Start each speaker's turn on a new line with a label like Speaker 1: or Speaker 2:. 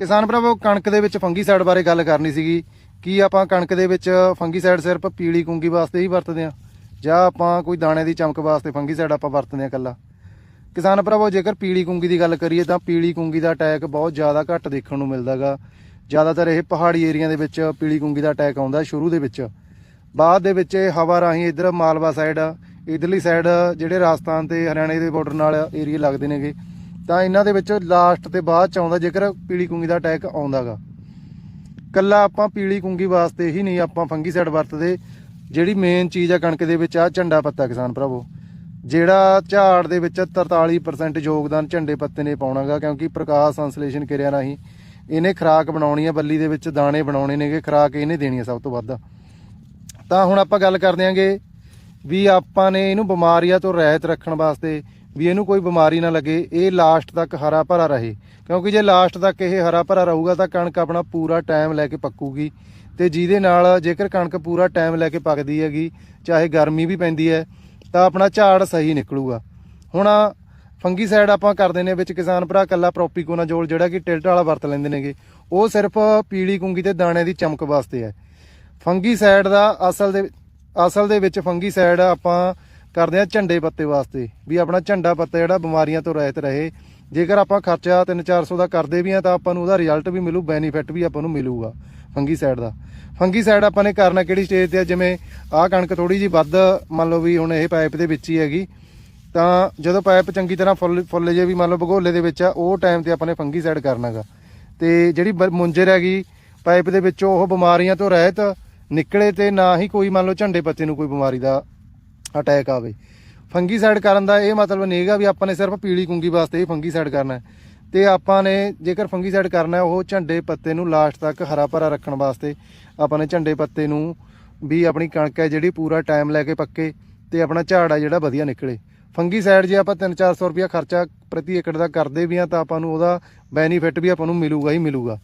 Speaker 1: ਕਿਸਾਨ ਭਰਾਵੋ, ਕਣਕ ਦੇ ਵਿੱਚ ਫੰਗੀਸਾਈਡ ਬਾਰੇ ਗੱਲ ਕਰਨੀ ਸੀਗੀ। ਕੀ ਆਪਾਂ ਕਣਕ ਦੇ ਵਿੱਚ ਫੰਗੀਸਾਈਡ ਸਿਰਫ ਪੀਲੀ ਕੁੰਗੀ ਵਾਸਤੇ ਹੀ ਵਰਤਦੇ ਆ ਜਾਂ ਆਪਾਂ ਕੋਈ ਦਾਣੇ ਦੀ ਚਮਕ ਵਾਸਤੇ ਫੰਗੀਸਾਈਡ ਆਪਾਂ ਵਰਤਦੇ ਆ ਕੱਲਾ ਕਿਸਾਨ ਭਰਾਵੋ, ਜੇਕਰ ਪੀਲੀ ਕੁੰਗੀ ਦੀ ਗੱਲ ਕਰੀਏ ਤਾਂ ਪੀਲੀ ਕੁੰਗੀ ਦਾ ਅਟੈਕ ਬਹੁਤ ਜ਼ਿਆਦਾ ਘੱਟ ਦੇਖਣ ਨੂੰ ਮਿਲਦਾਗਾ ਜ਼ਿਆਦਾਤਰ ਇਹ ਪਹਾੜੀ ਏਰੀਆ ਦੇ ਵਿੱਚ ਪੀਲੀ ਕੁੰਗੀ ਦਾ ਅਟੈਕ ਆਉਂਦਾ ਸ਼ੁਰੂ ਦੇ ਵਿੱਚ। ਬਾਅਦ ਦੇ ਵਿੱਚ ਇਹ ਹਵਾ ਰਾਹੀਂ ਇਧਰ ਮਾਲਵਾ ਸਾਈਡ ਇਧਰਲੀ ਸਾਈਡ ਜਿਹੜੇ ਰਾਜਸਥਾਨ ਤੇ ਹਰਿਆਣੇ ਦੇ ਬਾਰਡਰ ਨਾਲ ਏਰੀਆ ਲੱਗਦੇ ਨੇਗੇ। ਤਾਂ ਇਹਨਾਂ ਦੇ ਵਿੱਚ ਲਾਸਟ ਤੇ ਬਾਅਦ ਚ ਆਉਂਦਾ, ਜੇਕਰ ਪੀਲੀ ਕੁੰਗੀ ਦਾ ਅਟੈਕ ਆਉਂਦਾਗਾ। ਕੱਲਾ ਆਪਾਂ ਪੀਲੀ ਕੁੰਗੀ ਵਾਸਤੇ ਹੀ ਨਹੀਂ, ਆਪਾਂ ਫੰਗੀਸਾਈਡ ਵਰਤਦੇ। ਜਿਹੜੀ ਮੇਨ ਚੀਜ਼ ਆ ਕਣਕ ਦੇ ਵਿੱਚ, ਆ ਝੰਡਾ ਪੱਤਾ ਕਿਸਾਨ ਭਰਾਵੋ। ਜਿਹੜਾ ਝਾੜ ਦੇ ਵਿੱਚ 43% ਯੋਗਦਾਨ ਝੰਡੇ ਪੱਤੇ ਨੇ ਪਾਉਣਾਗਾ, ਕਿਉਂਕਿ ਪ੍ਰਕਾਸ਼ ਸੰਸਲੇਸ਼ਨ ਕਿਰਿਆ ਰਾਹੀਂ ਇਹਨੇ ਖਰਾਕ ਬਣਾਉਣੀ ਆ, ਬੱਲੀ ਦੇ ਵਿੱਚ ਦਾਣੇ ਬਣਾਉਣੇ ਨੇਗੇ, ਖਰਾਕ ਇਹਨੇ ਦੇਣੀ ਆ ਸਭ ਤੋਂ ਵੱਧ। ਤਾਂ ਹੁਣ ਆਪਾਂ ਗੱਲ ਕਰਦੇ ਆਂਗੇ ਵੀ ਆਪਾਂ ਨੇ ਇਹਨੂੰ ਬਿਮਾਰੀਆਂ ਤੋਂ ਰਹਿਤ ਰੱਖਣ ਵਾਸਤੇ ਵੀ ਇਹਨੂੰ ਕੋਈ ਬਿਮਾਰੀ ਨਾ ਲੱਗੇ, ਇਹ ਲਾਸਟ ਤੱਕ ਹਰਾ ਭਰਾ ਰਹੇ। ਕਿਉਂਕਿ ਜੇ ਲਾਸਟ ਤੱਕ ਇਹ ਹਰਾ ਭਰਾ ਰਹੂਗਾ ਤਾਂ ਕਣਕ ਆਪਣਾ ਪੂਰਾ ਟਾਈਮ ਲੈ ਕੇ ਪੱਕੂਗੀ। ਤੇ ਜਿਹਦੇ ਨਾਲ ਜੇਕਰ ਕਣਕ ਪੂਰਾ ਟਾਈਮ ਲੈ ਕੇ ਪੱਕਦੀ ਹੈਗੀ, ਚਾਹੇ ਗਰਮੀ ਵੀ ਪੈਂਦੀ ਹੈ, ਤਾਂ ਆਪਣਾ ਝਾੜ ਸਹੀ ਨਿਕਲੂਗਾ। ਹੁਣ ਫੰਗੀਸਾਈਡ ਆਪਾਂ ਕਰਦੇ ਨੇ ਵਿੱਚ ਕਿਸਾਨ ਭਰਾ ਕੱਲਾ ਪ੍ਰੋਪੀਕੋਨਾਜੋਲ ਜਿਹੜਾ ਕਿ ਟਿਲਟ ਵਾਲਾ ਵਰਤ ਲੈਂਦੇ ਨੇਗੇ। ਉਹ ਸਿਰਫ ਪੀਲੀ ਕੁੰਗੀ ਤੇ ਦਾਣੇ ਦੀ ਚਮਕ ਵਾਸਤੇ ਹੈ। ਫੰਗੀਸਾਈਡ ਦਾ ਅਸਲ ਦੇ ਅਸਲ ਦੇ ਵਿੱਚ ਫੰਗੀਸਾਈਡ ਆਪਾਂ ਕਰਦੇ ਆ ਝੰਡੇ ਪੱਤੇ ਵਾਸਤੇ, ਵੀ ਆਪਣਾ ਝੰਡਾ ਪੱਤਾ ਜਿਹੜਾ ਬਿਮਾਰੀਆਂ ਤੋਂ ਰਹਿਤ ਰਹੇ। ਜੇਕਰ ਆਪਾਂ ਖਰਚਾ 3-400 ਦਾ ਕਰਦੇ ਵੀ ਆ ਤਾਂ ਆਪਾਂ ਨੂੰ ਉਹਦਾ ਰਿਜ਼ਲਟ ਵੀ ਮਿਲੂ ਬੈਨੀਫਿਟ ਵੀ ਆਪਾਂ ਨੂੰ ਮਿਲੂਗਾ ਫੰਗੀਸਾਈਡ ਦਾ। ਫੰਗੀਸਾਈਡ ਆਪਾਂ ਨੇ ਕਰਨਾ ਕਿਹੜੀ ਸਟੇਜ ਤੇ ਆ? ਜਿਵੇਂ ਆਹ ਕਣਕ ਥੋੜੀ ਜੀ ਵੱਧ, ਮੰਨ ਲਓ ਵੀ ਹੁਣ ਇਹ ਪਾਈਪ ਦੇ ਵਿੱਚ ਹੀ ਹੈਗੀ, ਤਾਂ ਜਦੋਂ ਪਾਈਪ ਚੰਗੀ ਤਰ੍ਹਾਂ ਫੁੱਲ ਫੁੱਲ ਜੇ ਵੀ ਮੰਨ ਲਓ ਭਗੋਲੇ ਦੇ ਵਿੱਚ ਆ, ਉਹ ਟਾਈਮ ਤੇ ਆਪਾਂ ਨੇ ਫੰਗੀਸਾਈਡ ਕਰਨਾਗਾ। ਤੇ ਜਿਹੜੀ ਬ- ਮੁੰਜਰ ਹੈਗੀ ਪਾਈਪ ਦੇ ਵਿੱਚੋਂ ਉਹ ਬਿਮਾਰੀਆਂ ਤੋਂ ਰਹਿਤ ਨਿਕਲੇ ਤੇ ਨਾ ਹੀ ਕੋਈ ਮੰਨ ਲਓ ਝੰਡੇ ਪੱਤੇ ਨੂੰ ਕੋਈ ਬਿਮਾਰੀ ਦਾ ਅਟੈਕ ਆਵੇ ਫੰਗੀਸਾਈਡ ਕਰਨ ਦਾ ਇਹ ਮਤਲਬ ਨਹੀਂ ਹੈਗਾ ਵੀ ਆਪਾਂ ਨੇ ਸਿਰਫ ਪੀਲੀ ਕੁੰਗੀ ਵਾਸਤੇ ਹੀ ਫੰਗੀਸਾਈਡ ਕਰਨਾ ਹੈ। ਤੇ ਆਪਾਂ ਨੇ ਜੇਕਰ ਫੰਗੀਸਾਈਡ ਕਰਨਾ ਹੈ, ਉਹ ਝੰਡੇ ਪੱਤੇ ਨੂੰ ਲਾਸਟ ਤੱਕ ਹਰਾ ਭਰਾ ਰੱਖਣ ਵਾਸਤੇ ਆਪਾਂ ਨੇ ਝੰਡੇ ਪੱਤੇ ਨੂੰ ਵੀ ਆਪਣੀ ਕਣਕ ਹੈ ਜਿਹੜੀ ਪੂਰਾ ਟਾਈਮ ਲੈ ਕੇ ਪੱਕੇ ਤੇ ਆਪਣਾ ਝਾੜ ਆ ਜਿਹੜਾ ਵਧੀਆ ਨਿਕਲੇ। ਫੰਗੀਸਾਈਡ ਜੇ ਆਪਾਂ 3-400 ਰੁਪਇਆ ਖਰਚਾ ਪ੍ਰਤੀ ਏਕੜ ਦਾ ਕਰਦੇ ਵੀ ਆ ਤਾਂ ਆਪਾਂ ਨੂੰ ਉਹਦਾ ਬੈਨੀਫਿਟ ਵੀ ਆਪਾਂ ਨੂੰ ਮਿਲੂਗਾ ਹੀ ਮਿਲੂਗਾ।